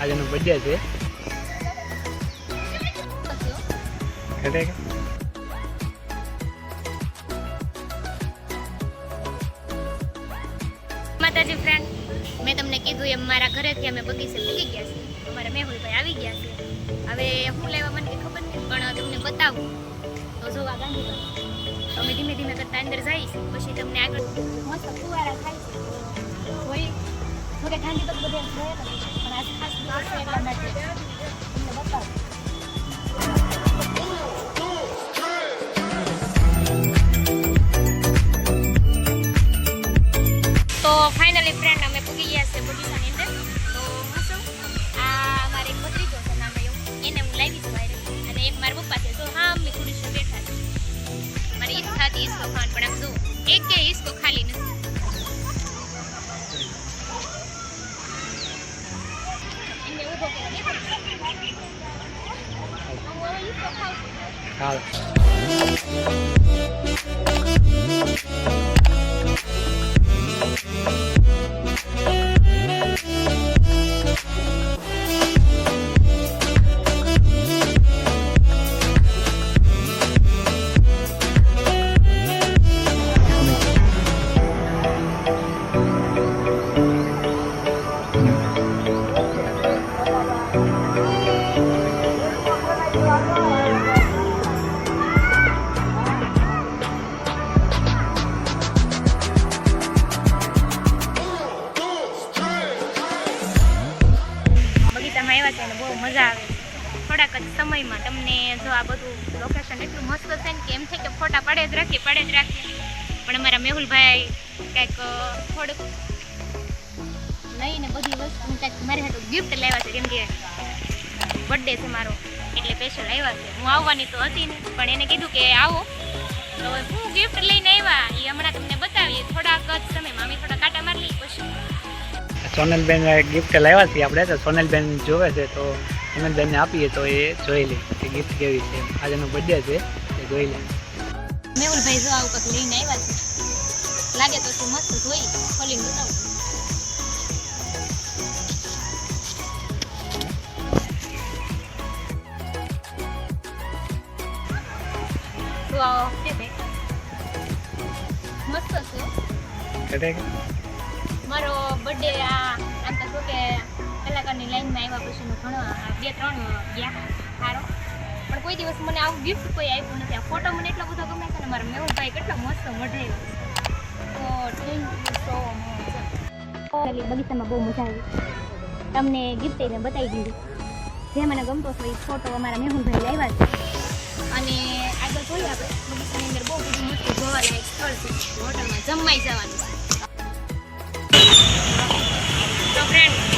આજે એનો બર્થડે છે. એટલે કે? માતાજી ફ્રેન્ડ મેં તમને કીધું એમ મારા ઘરેથી અમે બગીચે ભૂલી ગયા છીએ. અમારા મેહુલભાઈ આવી ગયા છે. હવે હું લેવા મને ખબર નથી પણ તમને બતાવું. તો જોવા ગાંધીભાઈ અમે ધીમે ધીમે કરતા અંદર જઈશ પછી તમને આગળ મસ્ત ફુવારા થાય છે. હોય તો ફાઇનલી ફ્રેન્ડ અમે પૂગી ગયા છે બગીચાની અંદર તો હું શું આ મારે એક ભત્રીજો છે નામ એવું એને હું લાવી છું વાયરે અને એક મારા પપ્પા છે તો હા અમે ખુરશીએ બેઠા છે મારી ઈચ્છા હતી ખાવાની પણ આમ જો એક હાલ બગીચામાં આવ્યા છે અને બહુ મજા આવે છે. થોડાક જ સમયમાં તમને જો આ બધું લોકેશન એટલું મસ્ત છે ને કે એમ થાય કે ફોટા પડે જ રાખીએ, પડે જ રાખીએ. પણ અમારા મેહુલભાઈ કંઈક થોડુંક લઈને બધી વસ્તુ કંઈક મારી હાટુ ગિફ્ટ લાવ્યા છે. કેમ કે બર્થડે છે મારો, એટલે સ્પેશિયલ આવ્યા છે. હું આવવાની તો હતી નહીં, પણ એને કીધું કે આવો. તો હું ગિફ્ટ લઈને આવ્યા સોનલબેન ગિફ્ટ લાવ્યા છીએ આપણે તો સોનલબેન જોવે છે તો સોનલબેનને આપીએ તો એ જોઈ લે કે ગિફ્ટ કેવી છે. આજે એનો બર્થડે છે એ જોઈ લે. મેહુલભાઈ જો આવું કંઈક લઈને આવ્યા છે. લાગે તો શું મસ્ત જોઈ ખોલીને બતાવું. મસ્ત છે મારો બર્થડે કલાકારની લાઈનમાં આવ્યા પછીનું ઘણો બે ત્રણ ગયા સારો પણ કોઈ દિવસ મને આવું ગિફ્ટ કોઈ આપ્યું નથી. આ ફોટો મને એટલો બધો ગમે છે ને મારા મેહુલભાઈ કેટલો મસ્ત મઢાયો છે. તો થેન્ક યુ સો મચ બગીચામાં બહુ મજા આવી. તમને ગિફ્ટ એને બતાવી દીધું. જે મને ગમતો હતો એ ફોટો અમારા મેહુલભાઈ લાવ્યા છે. અને આગળ જોઈએ આપણે. બગીચાની અંદર બહુ બધું મસ્ત જોવાલાયક સ્થળ છે. હોટલમાં જમવાઈ જવાનું. તો ફ્રેન્ડ